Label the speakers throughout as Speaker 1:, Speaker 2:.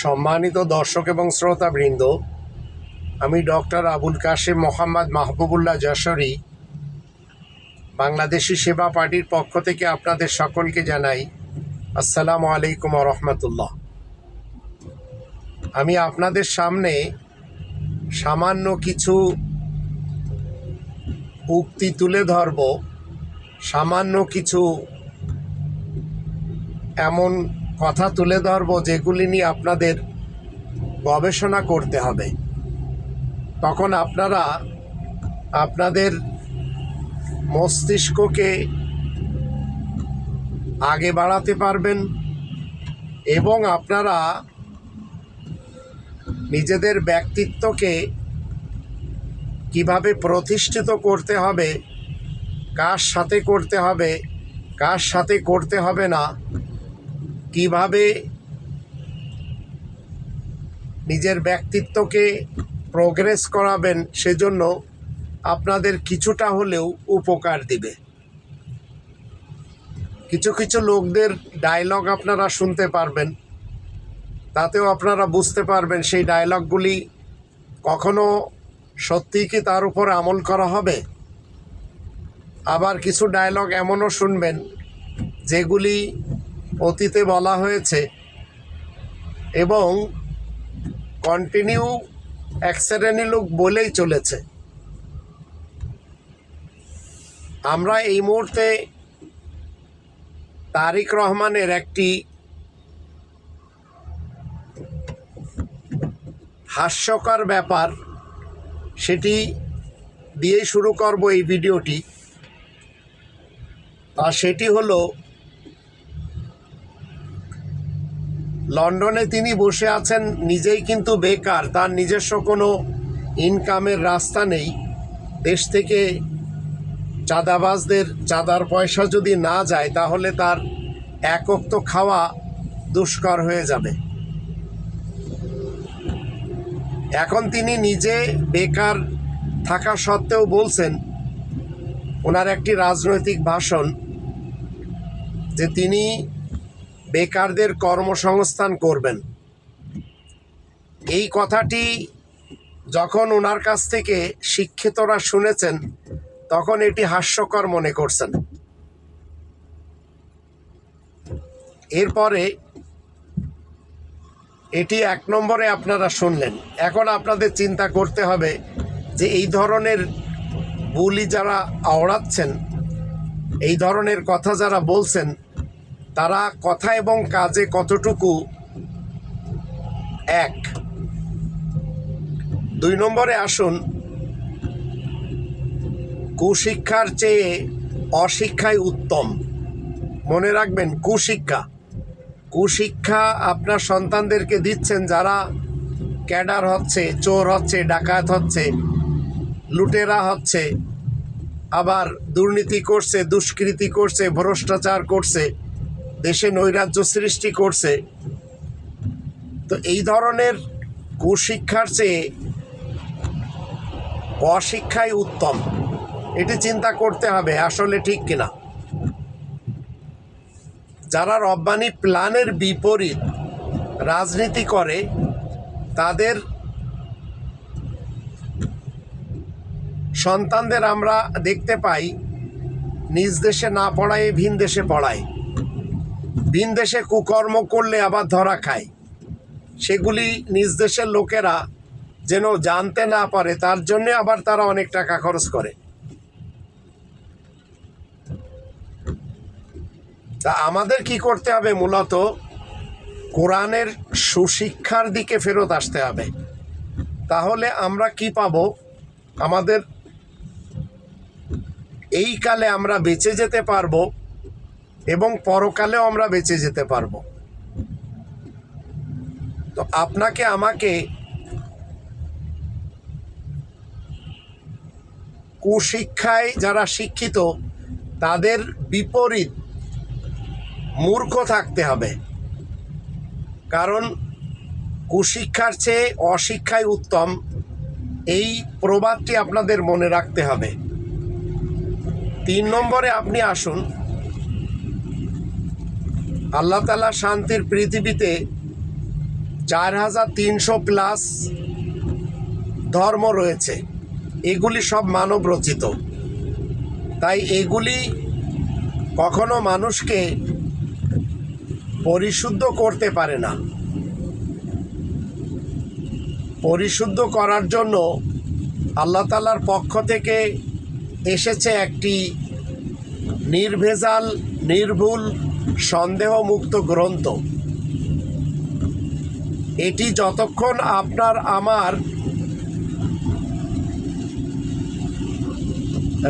Speaker 1: সম্মানিত দর্শক এবং শ্রোতাবৃন্দ, আমি ডক্টর আবুল কাশেম মোহাম্মদ মাহবুবুল্লাহ যশোরী, বাংলাদেশি সেবা পার্টির পক্ষ থেকে আপনাদের সকলকে জানাই আসসালামু আলাইকুম রহমতুল্লাহ। আমি আপনাদের সামনে সামান্য কিছু উক্তি তুলে ধরব, সামান্য কিছু এমন কথা তুলে ধরব যেগুলি নিয়ে আপনাদের গবেষণা করতে হবে। তখন আপনারা আপনাদের মস্তিষ্ককে আগে বাড়াতে পারবেন এবং আপনারা নিজেদের ব্যক্তিত্বকে কীভাবে প্রতিষ্ঠিত করতে হবে, কার সাথে করতে হবে, কার সাথে করতে হবে না কীভাবে নিজের ব্যক্তিত্বকে প্রোগ্রেস করাবেন সেজন্য আপনাদের কিছুটা হলেও উপকার দিবে। কিছু কিছু লোকদের ডায়লগ আপনারা শুনতে পারবেন, তাতেও আপনারা বুঝতে পারবেন সেই ডায়লগগুলি কখনো সত্যিই কি তার উপর আমল করা হবে? আবার কিছু ডায়লগ এমনও শুনবেন, যেগুলি অতীতে বলা হয়েছে এবং কন্টিনিউ এক লোক বলেই চলেছে। আমরা এই মুহূর্তে তারিক রহমানের একটি হাস্যকর ব্যাপার সেটি দিয়ে শুরু করব এই ভিডিওটি। আর সেটি হলো লন্ডনে তিনি বসে আছেন, নিজেই কিন্তু বেকার, তার নিজস্ব কোনো ইনকামের রাস্তা নেই। দেশ থেকে চাঁদাবাজদের, চাঁদার পয়সা যদি না যায়, তাহলে তার একক তো খাওয়া দুষ্কর হয়ে যাবে। এখন তিনি নিজে বেকার থাকা সত্ত্বেও বলছেন, ওনার একটি রাজনৈতিক ভাষণ যে তিনি বেকারদের কর্মসংস্থান করবেন। এই কথাটি যখন ওনার কাছ থেকে শিক্ষিতরা শুনেছেন, তখন এটি হাস্যকর মনে করছেন। এরপরে এটি এক নম্বরে আপনারা শুনলেন। এখন আপনাদের চিন্তা করতে হবে যে এই ধরনের বুলি যারা আওড়াচ্ছেন, এই ধরনের কথা যারা বলছেন তারা কথা এবং কাজে কতটুকু এক? দুই নম্বরে আসুন। কুশিক্ষার চেয়ে অশিক্ষাই উত্তম। মনে রাখবেন, কুশিক্ষা। কুশিক্ষা আপনার সন্তানদেরকে দিচ্ছেন যারা ক্যাডার হচ্ছে, চোর হচ্ছে, ডাকাত হচ্ছে, লুটেরা হচ্ছে, আবার দুর্নীতি করছে, দুষ্কৃতি করছে, ভ্রষ্টাচার করছে দেশে নৈরাজ্য সৃষ্টি করছে। তো এই ধরনের কুশিক্ষার চেয়ে অশিক্ষাই উত্তম। এটি চিন্তা করতে হবে, আসলে ঠিক কিনা। যারা রব্বানি প্ল্যানের বিপরীত রাজনীতি করে, তাদের সন্তানদের আমরা দেখতে পাই, নিজ দেশে না পড়ায়, ভিন দেশে পড়ায়। ভিন দেশে কুকর্ম করলে আবার ধরা খায়। সেগুলি নিজ দেশের লোকেরা যেন জানতে না পারে, তার জন্য আবার তারা অনেক টাকা খরচ করে। তা আমাদের কি করতে হবে মূলত? কোরআনের সুশিক্ষার দিকে ফেরত আসতে হবে। তাহলে আমরা কি পাব? আমাদের এই কালে আমরা বেঁচে যেতে পারব। এবং পরকালেও আমরা বেঁচে যেতে পারব। তো আপনাকে আমাকে কুশিক্ষায় যারা শিক্ষিত, তাদের বিপরীত মূর্খ থাকতে হবে। কারণ কুশিক্ষার চেয়ে অশিক্ষাই উত্তম, এই প্রবাদটি আপনাদের মনে রাখতে হবে। তিন নম্বরে আপনি আসুন। আল্লাহ তালা শান্তির পৃথিবীতে চার হাজার তিনশো প্লাস ধর্ম রয়েছে। এগুলি সব মানব রচিত। তাই এগুলি কখনো মানুষকে পরিশুদ্ধ করতে পারে না। পরিশুদ্ধ করার জন্য আল্লাহ তালার পক্ষ থেকে এসেছে একটি নির্ভেজাল, নির্ভুল সন্দেহমুক্ত গ্রন্থ। এটি যতক্ষণ আপনার আমার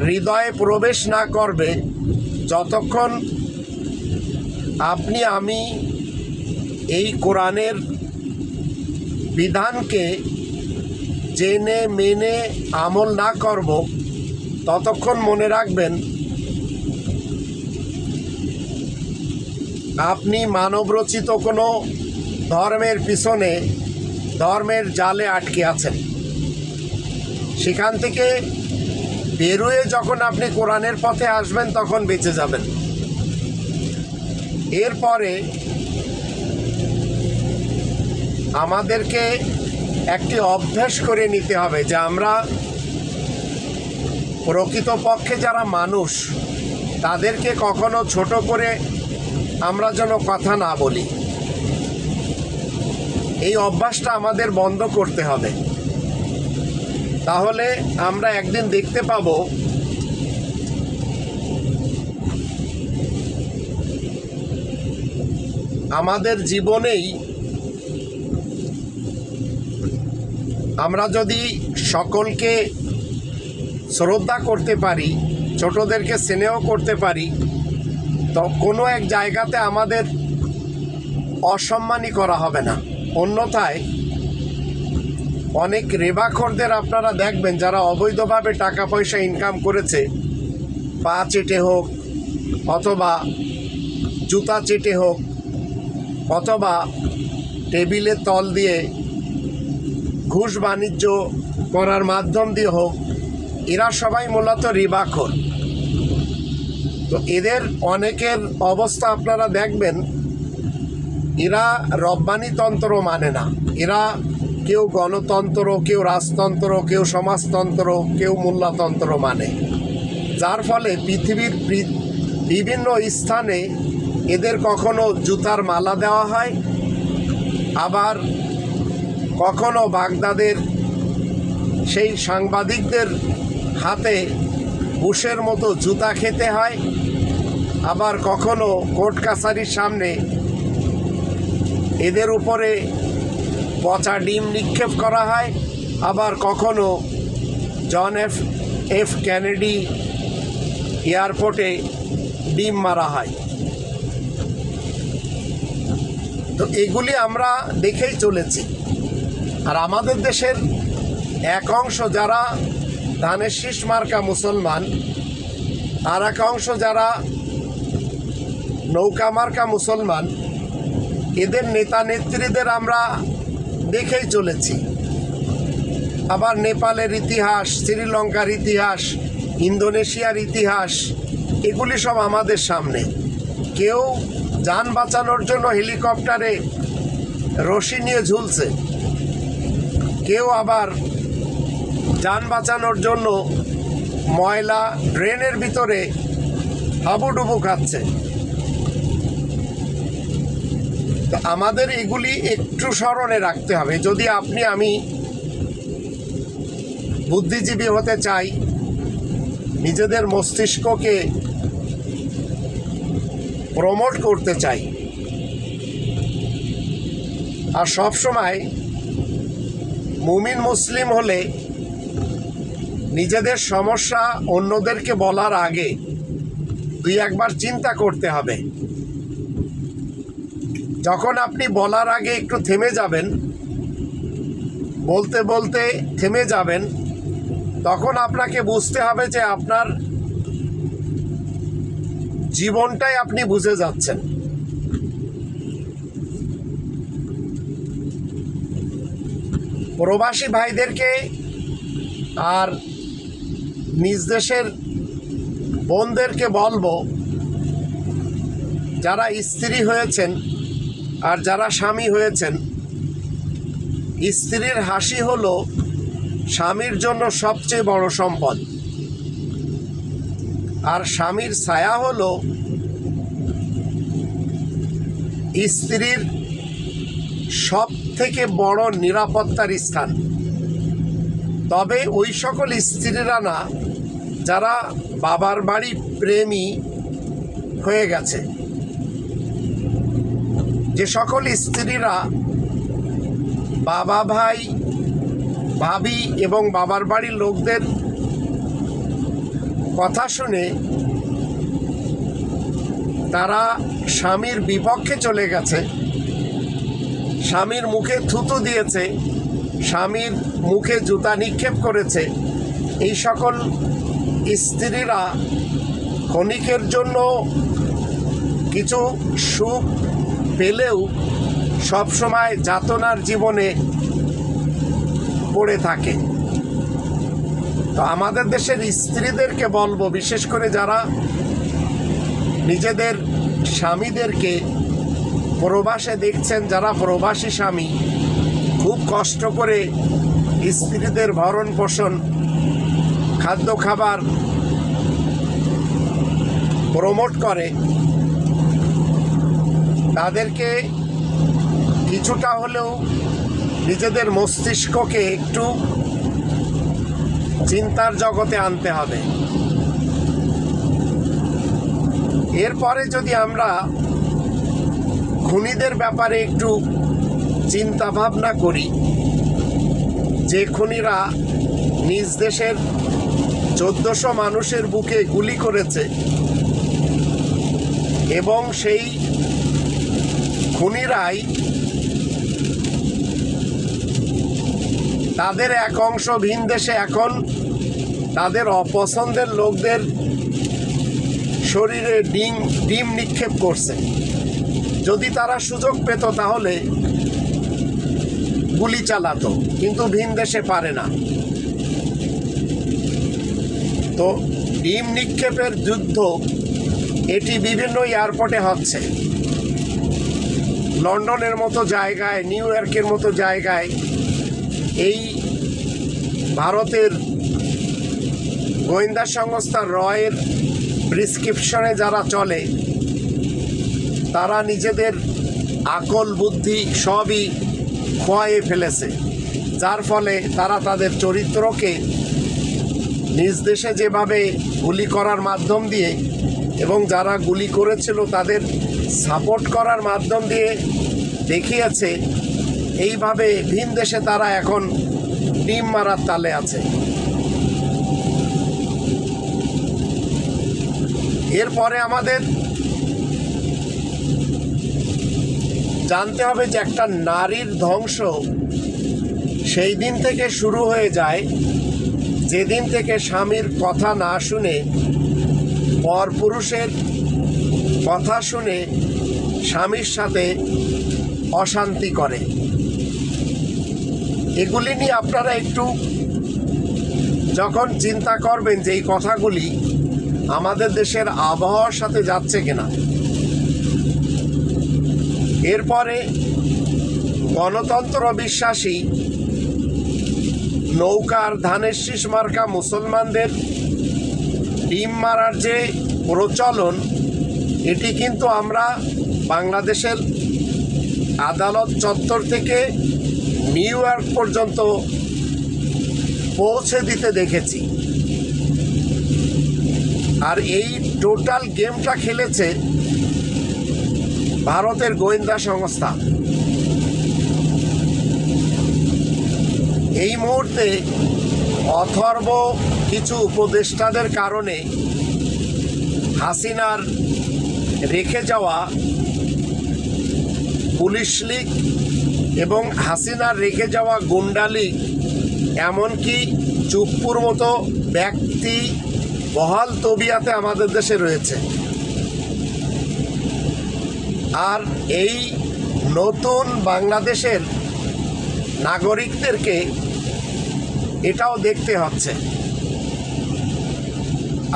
Speaker 1: হৃদয়ে প্রবেশ না করবে, যতক্ষণ আপনি আমি এই কোরআনের বিধানকে জেনে, মেনে আমল না করব, ততক্ষণ মনে রাখবেন আপনি মানবরচিত কোনো ধর্মের পিছনে ধর্মের জালে আটকে আছেন। সেখান থেকে বেরোয়ে যখন আপনি কোরআনের পথে আসবেন, তখন বেঁচে যাবেন। এরপরে আমাদেরকে একটি অভ্যাস করে নিতে হবে যে আমরা প্রকৃতপক্ষে যারা মানুষ, তাদেরকে কখনো ছোট করে আমরা যেন কথা না বলি। এই অভ্যাসটা আমাদের বন্ধ করতে হবে। তাহলে আমরা একদিন দেখতে পাবো আমাদের জীবনেই আমরা যদি সকলকে শ্রদ্ধা করতে পারি, ছোটদেরকে স্নেহ করতে পারি তো কোনো এক জায়গাতে আমাদের অসম্মানই করা হবে না। অন্যথায় অনেক রেবাখরদের আপনারা দেখবেন যারা অবৈধভাবে টাকা পয়সা ইনকাম করেছে, পা চেটে হোক অথবা জুতা চেটে হোক অথবা টেবিলের তল দিয়ে ঘুষ বাণিজ্য করার মাধ্যম দিয়ে হোক, এরা সবাই মূলত রিবাখর। তো এদের অনেকের অবস্থা আপনারা দেখবেন, এরা রব্বানিতন্ত্র মানে না। এরা কেউ গণতন্ত্র, কেউ রাজতন্ত্র, কেউ সমাজতন্ত্র, কেউ মূল্যতন্ত্র মানে। যার ফলে পৃথিবীর বিভিন্ন স্থানে এদের কখনো জুতার মালা দেওয়া হয়, আবার কখনো বাগদাদের সেই সাংবাদিকদের হাতে বুশের মতো জুতা খেতে হয় আবার কখনো কোর্ট কাছারির সামনে এদের উপরে পচা ডিম নিক্ষেপ করা হয়, আবার কখনো জন এফ এফ ক্যানেডি এয়ারপোর্টে ডিম মারা হয়। তো এগুলি আমরা দেখেই চলেছি। আর আমাদের দেশের এক অংশ যারা ধানের শীষ মার্কা মুসলমান, আর এক অংশ যারা নৌকা মার্কা মুসলমান, এদের নেতা নেত্রীদের আমরা দেখেই চলেছি। আবার নেপালের ইতিহাস, শ্রীলঙ্কার ইতিহাস, ইন্দোনেশিয়ার ইতিহাস, এগুলি সব আমাদের সামনে। কেউ যান বাঁচানোর জন্য হেলিকপ্টারে রশি নিয়ে ঝুলছে। কেউ আবার যান বাঁচানোর জন্য ময়লা ড্রেনের ভিতরে হাবুডুবু খাচ্ছে। তো আমাদের এগুলি একটু স্মরণে রাখতে হবে। যদি আপনি, আমি বুদ্ধিজীবী হতে চাই, নিজেদের মস্তিষ্ককে প্রমোট করতে চাই, আর সব সময় মুমিন মুসলিম হলে নিজেদের সমস্যা অন্যদেরকে বলার আগে দুই একবার চিন্তা করতে হবে। যখন আপনি বলার আগে একটু থেমে যাবেন, বলতে বলতে থেমে যাবেন, তখন আপনাকে বুঝতে হবে যে আপনার জীবনটাই আপনি বুঝে যাচ্ছেন। প্রবাসী ভাইদেরকে আর নিজ দেশের বোনদেরকে বলব, যারা স্ত্রী হয়েছেন আর যারা স্বামী হয়েছেন, স্ত্রীর হাসি হল স্বামীর জন্য সবচেয়ে বড় সম্পদ। আর স্বামীর ছায়া হল স্ত্রীর সব থেকে বড় নিরাপত্তার স্থান। তবে ওই সকল স্ত্রীরা না, যারা বাবার বাড়ি প্রেমী হয়ে গেছে। যে সকল স্ত্রীরা বাবা ভাই, ভাবি এবং বাবার বাড়ির লোকদের কথা শুনে তারা স্বামীর বিপক্ষে চলে গেছে। স্বামীর মুখে থুতু দিয়েছে, স্বামীর মুখে জুতা নিক্ষেপ করেছে। এই সকল স্ত্রীরা ক্ষণিকের জন্য কিছু সুখ পেলেও সবসময় যাতনার জীবনে পড়ে থাকে। তো আমাদের দেশের স্ত্রীদেরকে বলব, বিশেষ করে যারা নিজেদের স্বামীদেরকে প্রবাসে দেখছেন, যারা প্রবাসী স্বামী, খুব কষ্ট করে স্ত্রীদের ভরণ পোষণ, খাদ্য খাবার প্রমোট করে। তাদেরকে কিছুটা হলেও নিজেদের মস্তিষ্ককে একটু চিন্তার জগতে আনতে হবে। এরপরে যদি আমরা খুনিদের ব্যাপারে একটু চিন্তা ভাবনা করি, যে খুনিরা নিজ দেশের চোদ্দশো মানুষের বুকে গুলি করেছে এবং সেই খুনিরাই তাদের এক অংশ ভিন দেশে এখন তাদের অপছন্দের লোকদের শরীরে ডিম ডিম নিক্ষেপ করছে। যদি তারা সুযোগ পেত তাহলে গুলি চালাতো, কিন্তু ভিন দেশে পারে না। তো ডিম নিক্ষেপের যুদ্ধ এটি বিভিন্ন এয়ারপোর্টে হচ্ছে। লন্ডনের মতো জায়গায়, নিউ ইয়র্কের মতো জায়গায় এই ভারতের গোয়েন্দা সংস্থা রয়ের প্রিসক্রিপশনে যারা চলে, তারা নিজেদের আকল, বুদ্ধি সবই খোয়াইয়ে ফেলেছে। যার ফলে তারা তাদের চরিত্রকে নিজ দেশে যেভাবে গুলি করার মাধ্যম দিয়ে এবং যারা গুলি করেছিল তাদের সাপোর্ট করার মাধ্যম দিয়ে দেখিয়েছে, এইভাবে ভিন দেশে তারা এখন ডিম মারার তালে আছে। এরপরে আমাদের জানতে হবে যে একটা নারীর ধ্বংস সেই দিন থেকে শুরু হয়ে যায়। যেদিন থেকে স্বামীর কথা না শুনে পরপুরুষের কথা শুনে স্বামীর সাথে অশান্তি করে। এগুলি নিয়ে আপনারা একটু যখন চিন্তা করবেন যে এই কথাগুলি আমাদের দেশের আবহাওয়ার সাথে যাচ্ছে কিনা। এরপরে গণতন্ত্র বিশ্বাসী নৌকার ধানের শীষ মার্কা মুসলমানদের ডিম মারার যে প্রচলন এটি কিন্তু আমরা বাংলাদেশের আদালত চত্বর থেকে নিউ ইয়র্ক পর্যন্ত পৌঁছে দিতে দেখেছি। আর এই টোটাল গেমটা খেলেছে ভারতের গোয়েন্দা সংস্থা। এই মুহূর্তে অথর্ব কিছু উপদেষ্টাদের কারণে হাসিনার রেখে যাওয়া পুলিশ লীগ এবং হাসিনার রেখে যাওয়া গুন্ডা লীগ, এমনকি চুপ্পুর মতো ব্যক্তি বহাল তবিয়াতে আমাদের দেশে রয়েছে। আর এই নতুন বাংলাদেশের নাগরিকদেরকে এটাও দেখতে হচ্ছে।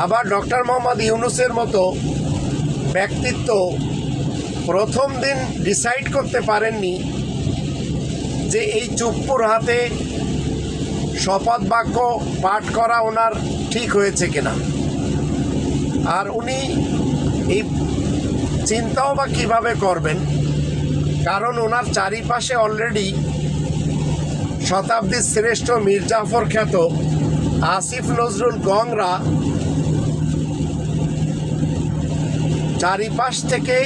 Speaker 1: আবার ডক্টর মোহাম্মদ ইউনুসের মতো ব্যক্তিত্ব প্রথম দিন ডিসাইড করতে পারেননি যে এই চুপ্পুর হাতে শপথ বাক্য পাঠ করা ওনার ঠিক হয়েছে কিনা। আর উনি এই চিন্তাও বা কীভাবে করবেন? কারণ ওনার চারিপাশে অলরেডি শতাব্দীর শ্রেষ্ঠ মির্জাফর খ্যাত আসিফ নজরুল গংরা চারিপাশ থেকে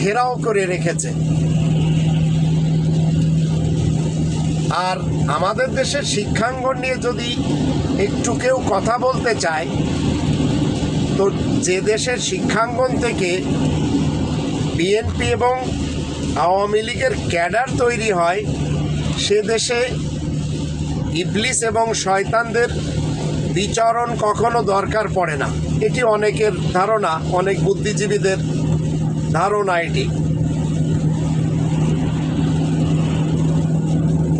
Speaker 1: ঘেরাও করে রেখেছে। আর আমাদের দেশের শিক্ষাঙ্গন নিয়ে যদি একটু কেউ কথা বলতে চায়, তো যে দেশের শিক্ষাঙ্গন থেকে বিএনপি এবং আওয়ামী লীগের ক্যাডার তৈরি হয়, সে দেশে ইবলিস এবং শয়তানদের বিচরণ কখনো দরকার পড়ে না। এটি অনেকের ধারণা, অনেক বুদ্ধিজীবীদের ধারণা এটি।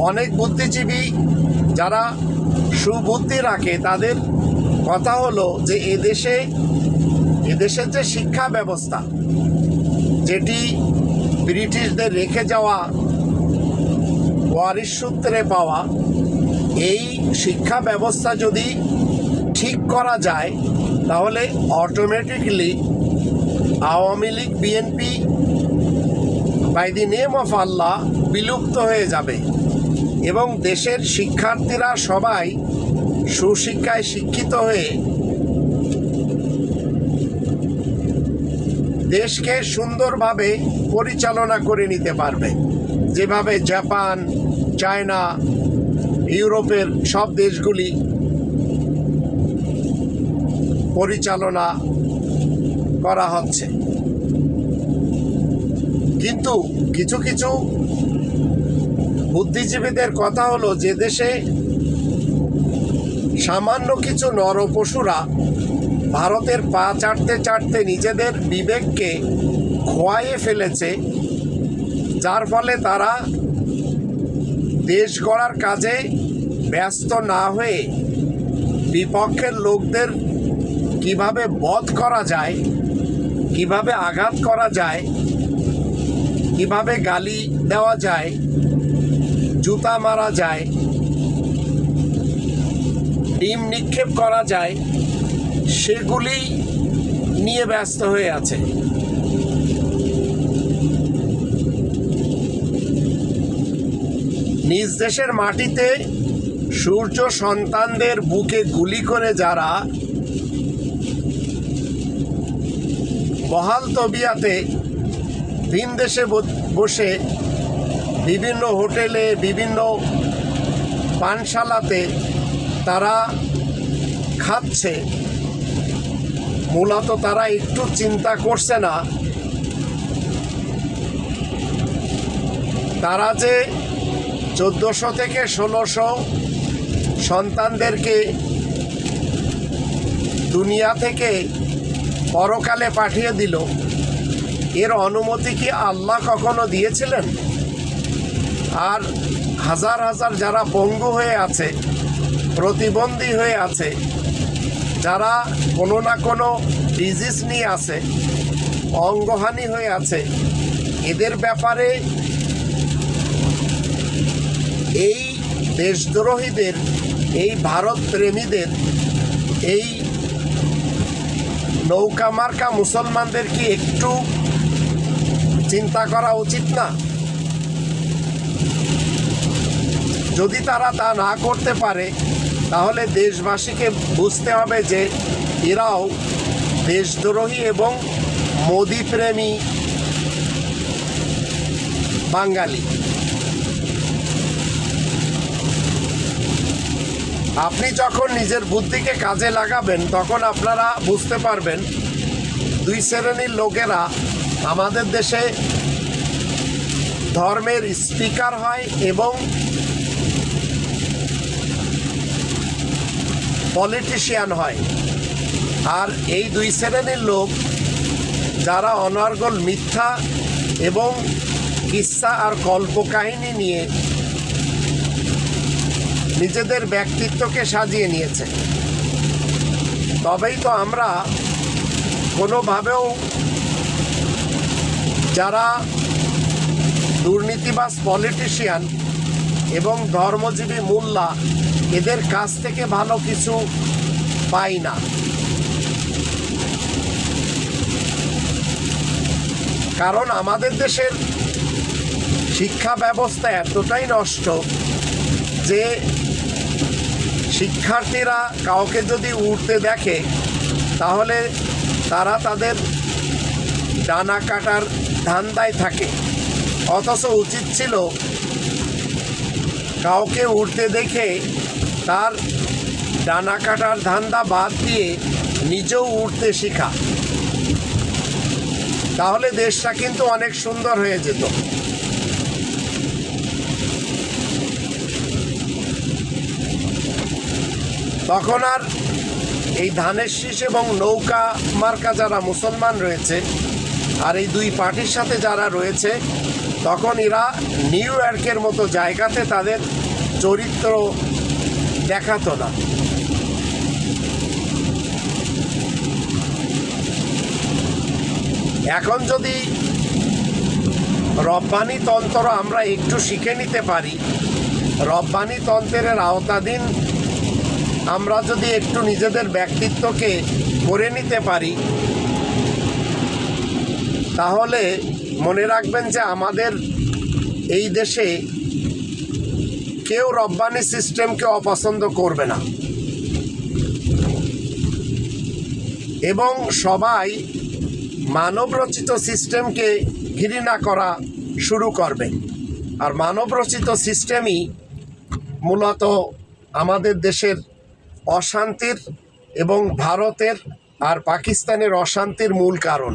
Speaker 1: অনেক বুদ্ধিজীবী যারা সুবুদ্ধি রাখে, তাদের কথা হলো যে এদেশে, এদেশের যে শিক্ষা ব্যবস্থা, যেটি ব্রিটিশদের রেখে যাওয়া ওয়ারিশ সূত্রে পাওয়া, এই শিক্ষা ব্যবস্থা যদি ঠিক করা যায়, তাহলে automatically Awami League BNP by the name of Allah বিলুপ্ত হয়ে যাবে। এবং দেশের শিক্ষার্থীরা সবাই সুশিক্ষায় শিক্ষিত হয়ে দেশকে সুন্দরভাবে পরিচালনা করে নিতে পারবে। যেভাবে জাপান, চায়না, ইউরোপের সব দেশগুলি পরিচালনা করা হচ্ছে। কিন্তু কিছু কিছু বুদ্ধিজীবীদের কথা হলো যে দেশে সামান্য কিছু নরপশুরা ভারতের পা চাটতে চাটতে নিজেদের বিবেককে খোয়াইয়ে ফেলেছে, যার ফলে তারা দেশ গড়ার কাজে ব্যস্ত না হয়ে বিপক্ষের লোকদের কীভাবে বধ করা যায়, কীভাবে আঘাত করা যায়, কীভাবে গালি দেওয়া যায়, জুতা মারা যায়, ডিম নিক্ষেপ করা যায়, সেগুলি নিয়ে ব্যস্ত হয়ে আছে। নিজ দেশের মাটিতে সূর্য সন্তানদের বুকে গুলি করে যারা বহাল তবিয়াতে ভিন দেশে বসে বিভিন্ন হোটেলে, বিভিন্ন পানশালাতে তারা খাচ্ছে। মূলত তারা একটু চিন্তা করছে না। তারা যে চোদ্দোশো থেকে ষোলোশো সন্তানদেরকে দুনিয়া থেকে পরকালে পাঠিয়ে দিল। এর অনুমতি কি আল্লাহ কখনো দিয়েছিলেন? আর হাজার হাজার যারা পঙ্গু হয়ে আছে, প্রতিবন্ধী হয়ে আছে, যারা কোনো না কোনো ডিজিজ নিয়ে আছে, অঙ্গহানি হয়ে আছে, এদের ব্যাপারে এই দেশদ্রোহীদের, এই ভারত প্রেমীদের এই নৌকা মার্কা মুসলমানদের কি একটু চিন্তা করা উচিত না? যদি তারা তা না করতে পারে, তাহলে দেশবাসীকে বুঝতে হবে যে এরাও দেশদ্রোহী এবং মোদিপ্রেমী বাঙালি। আপনি যখন নিজের বুদ্ধিকে কাজে লাগাবেন, তখন আপনারা বুঝতে পারবেন দুই শ্রেণির লোকেরা আমাদের দেশে ধর্মের স্পিকার হয় এবং পলিটিশিয়ান হয়। আর এই দুই শ্রেণির লোক যারা অনর্গল মিথ্যা এবং কিস্সা আর কল্পকাহিনী নিয়ে নিজেদের ব্যক্তিত্বকে সাজিয়ে নিয়েছে। তবেই তো আমরা কোনোভাবেও যারা দুর্নীতিবাজ পলিটিশিয়ান এবং ধর্মজীবী মোল্লা, এদের কাছ থেকে ভালো কিছু পাই না। কারণ আমাদের দেশের শিক্ষা ব্যবস্থা এতটাই নষ্ট যে শিক্ষার্থীরা কাউকে যদি উঠতে দেখে, তাহলে তারা তাদের ডানা কাটার ধান্দায় থাকে। অথচ উচিত ছিল কাউকে উঠতে দেখে তার ডানা কাটার ধান্দা বাদ দিয়ে নিজেও উঠতে শেখা। তাহলে দেশটা কিন্তু অনেক সুন্দর হয়ে যেত। তখন আর এই ধানের শীষ এবং নৌকা মার্কা যারা মুসলমান রয়েছে আর এই দুই পার্টির সাথে যারা রয়েছে, তখন এরা নিউ ইয়র্কের মতো জায়গাতে তাদের চরিত্র দেখাতো না। এখন যদি রব্বানি তন্ত্র আমরা একটু শিখে নিতে পারি, রব্বানি তন্ত্রের আওতাধীন আমরা যদি একটু নিজেদের ব্যক্তিত্বকে করে নিতে পারি, তাহলে মনে রাখবেন যে আমাদের এই দেশে কেউ রব্বানি সিস্টেমকে অপছন্দ করবে না। এবং সবাই মানবরচিত সিস্টেমকে ঘৃণা করা শুরু করবে। আর মানবরচিত সিস্টেমই মূলত আমাদের দেশের অশান্তির এবং ভারতের আর পাকিস্তানের অশান্তির মূল কারণ।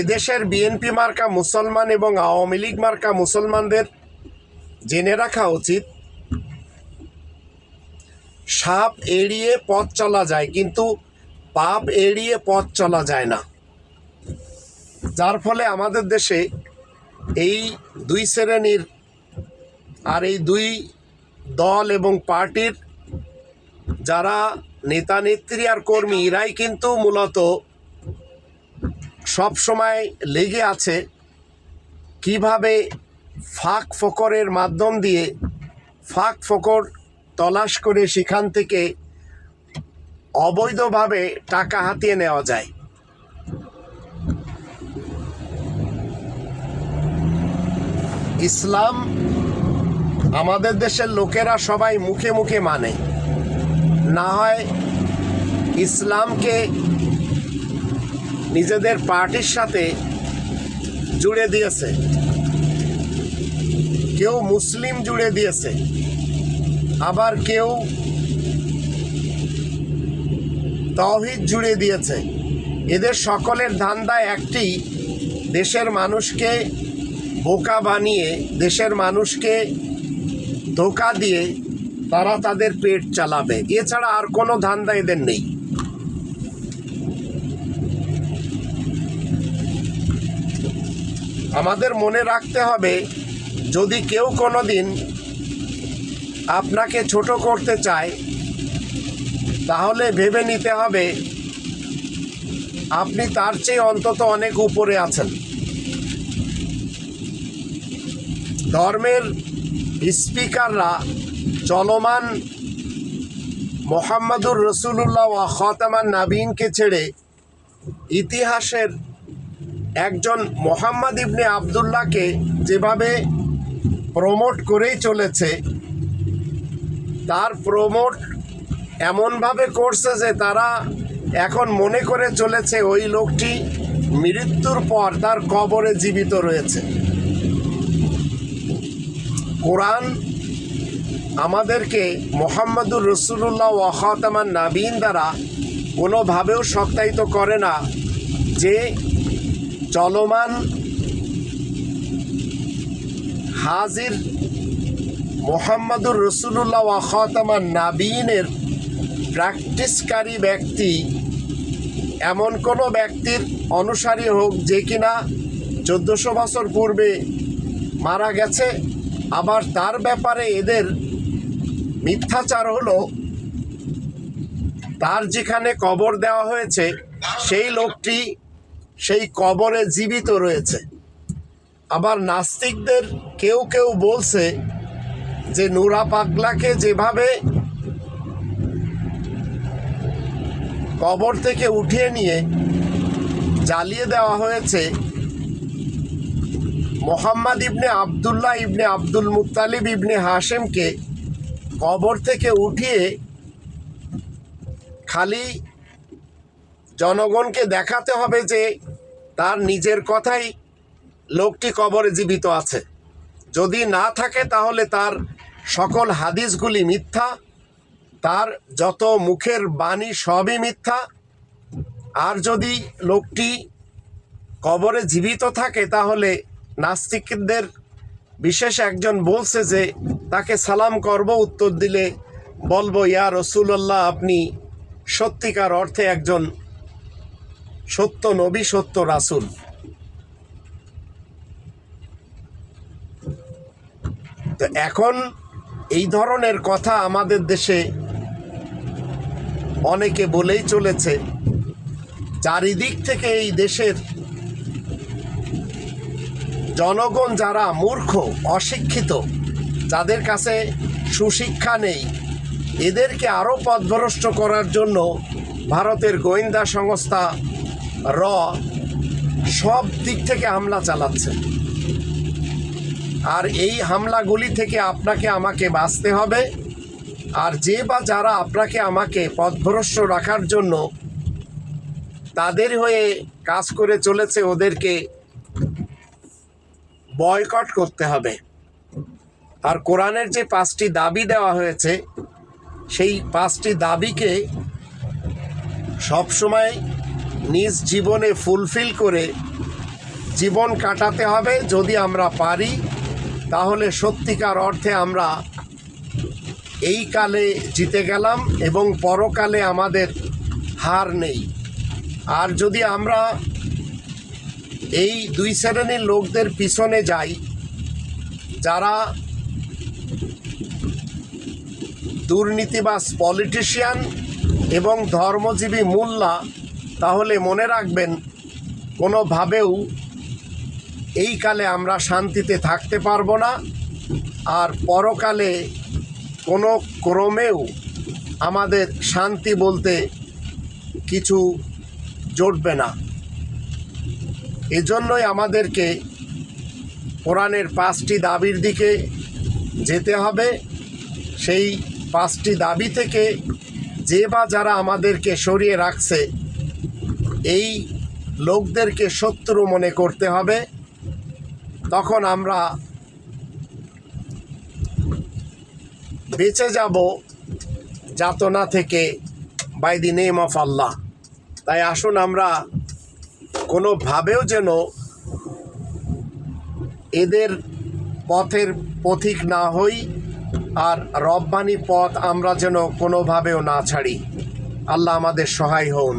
Speaker 1: এদেশের বিএনপি মার্কা মুসলমান এবং আওয়ামী লীগ মার্কা মুসলমানদের জেনে রাখা উচিত, সাপ এড়িয়ে পথ চলা যায়, কিন্তু পাপ এড়িয়ে পথ চলা যায় না। যার ফলে আমাদের দেশে এই দুই শ্রেণির আর এই দুই দল এবং পার্টির যারা নেতা, নেত্রী আর কর্মী, এরাই কিন্তু মূলত সব সময় লেগে আছে কীভাবে ফাঁক ফকরের মাধ্যম দিয়ে ফাঁক ফকর তলাশ করে সেখান থেকে অবৈধভাবে টাকা হাতিয়ে নেওয়া যায়। ইসলাম আমাদের দেশের লোকেরা সবাই মুখে মুখে মানে। না হয় ইসলামকে নিজেদের পার্টির সাথে জুড়ে দিয়েছে। কেউ মুসলিম জুড়ে দিয়েছে। আবার কেউ তহিদ জুড়ে দিয়েছে। এদের সকলের ধান্দা একটি দেশের মানুষকে বোকা বানিয়ে দেশের মানুষকে ধোকা দিয়ে তারা তাদের পেট চালাবে। এছাড়া আর কোনো ধান্দা এদের নেই। আমাদের মনে রাখতে হবে, যদি কেউ কোনো দিন আপনাকে ছোট করতে চায়, তাহলে ভেবে নিতে হবে, আপনি তার চেয়ে অন্তত অনেক উপরে আছেন। ধর্মের স্পিকাররা চলমান মোহাম্মদুর রসুল্লাহ খতামান নাবিনকে ছেড়ে ইতিহাসের একজন মোহাম্মদ ইবনে আবদুল্লাহকে যেভাবে প্রমোট করেই চলেছে, তার প্রমোট এমনভাবে করছে যে তারা এখন মনে করে চলেছে ওই লোকটি মৃত্যুর পর তার কবরে জীবিত রয়েছে। কোরআন আমাদেরকে মোহাম্মদুর রসুল্লাহ ওয়াহতামান নাবিন দ্বারা কোনোভাবেও সত্যায়িত করে না যে চলমান হাজির মোহাম্মদুর রসুল্লাহ ওয়াহতামান নাবিনের প্র্যাকটিসকারী ব্যক্তি এমন কোনো ব্যক্তির অনুসারী হোক যে কিনা চোদ্দোশো বছর পূর্বে মারা গেছে আবার তার ব্যাপারে এদের মিথ্যাচার হলো। তার যেখানে কবর দেওয়া হয়েছে, সেই লোকটি সেই কবরে জীবিত রয়েছে। আবার নাস্তিকদের কেউ কেউ বলছে যে, নুরা পাগলাকে যেভাবে কবর থেকে উঠিয়ে নিয়ে জ্বালিয়ে দেওয়া হয়েছে মোহাম্মদ ইবনে আবদুল্লাহ ইবনে আব্দুল মুত্তালিব ইবনে হাশেমকে কবর থেকে উঠিয়ে খালি জনগণকে দেখাতে হবে যে তার নিজের কথাই লোকটি কবরে জীবিত আছে। যদি না থাকে তাহলে তার সকল হাদিসগুলি মিথ্যা, তার যত মুখের বাণী সবই মিথ্যা। আর যদি লোকটি কবরে জীবিত থাকে তাহলে নাস্তিকদের বিশেষ একজন বলছে যে, তাকে সালাম করব, উত্তর দিলে বলব, ইয়া রসুল্লাহ আপনি সত্যিকার অর্থে একজন সত্য নবী, সত্য রাসুল। তো এখন এই ধরনের কথা আমাদের দেশে অনেকে বলেই চলেছে। চারিদিক থেকে এই দেশের জনগণ যারা মূর্খ, অশিক্ষিত, যাদের কাছে সুশিক্ষা নেই, এদেরকে আরও পথভ্রষ্ট করার জন্য ভারতের গোয়েন্দা সংস্থা র সব দিক থেকে হামলা চালাচ্ছে। আর এই হামলাগুলি থেকে আপনাকে আমাকে বাঁচতে হবে। আর যে বা যারা আপনাকে আমাকে পথভ্রষ্ট রাখার জন্য তাদের হয়ে কাজ করে চলেছে ওদেরকে বয়কট করতে হবে। আর কোরআনের যে পাঁচটি দাবি দেওয়া হয়েছে, সেই পাঁচটি দাবিকে সবসময় নিজ জীবনে ফুলফিল করে জীবন কাটাতে হবে। যদি আমরা পারি, তাহলে সত্যিকার অর্থে আমরা এই কালে জিতে গেলাম এবং পরকালে আমাদের হার নেই। আর যদি আমরা এই দুই শ্রেণির লোকদের পিছনে যাই, যারা দুর্নীতিবাজ পলিটিশিয়ান এবং ধর্মজীবী মোল্লা, তাহলে মনে রাখবেন, কোনোভাবেও এই কালে আমরা শান্তিতে থাকতে পারব না, আর পরকালে কোনো ক্রমেও আমাদের শান্তি বলতে কিছু জুটবে না। এজন্যই আমাদেরকে কোরআনের পাঁচটি দাবির দিকে যেতে হবে। সেই পাঁচটি দাবি থেকে যে বা যারা আমাদেরকে সরিয়ে রাখছে, এই লোকদেরকে শত্রু মনে করতে হবে। তখন আমরা বেঁচে যাব যাতনা থেকে by the name of Allah তাই আসুন আমরা কোনোভাবেও যেন এদের পথের পথিক না হই আর রব্বানি পথ আমরা যেন কোনোভাবেও না ছাড়ি। আল্লাহ আমাদের সহায় হন।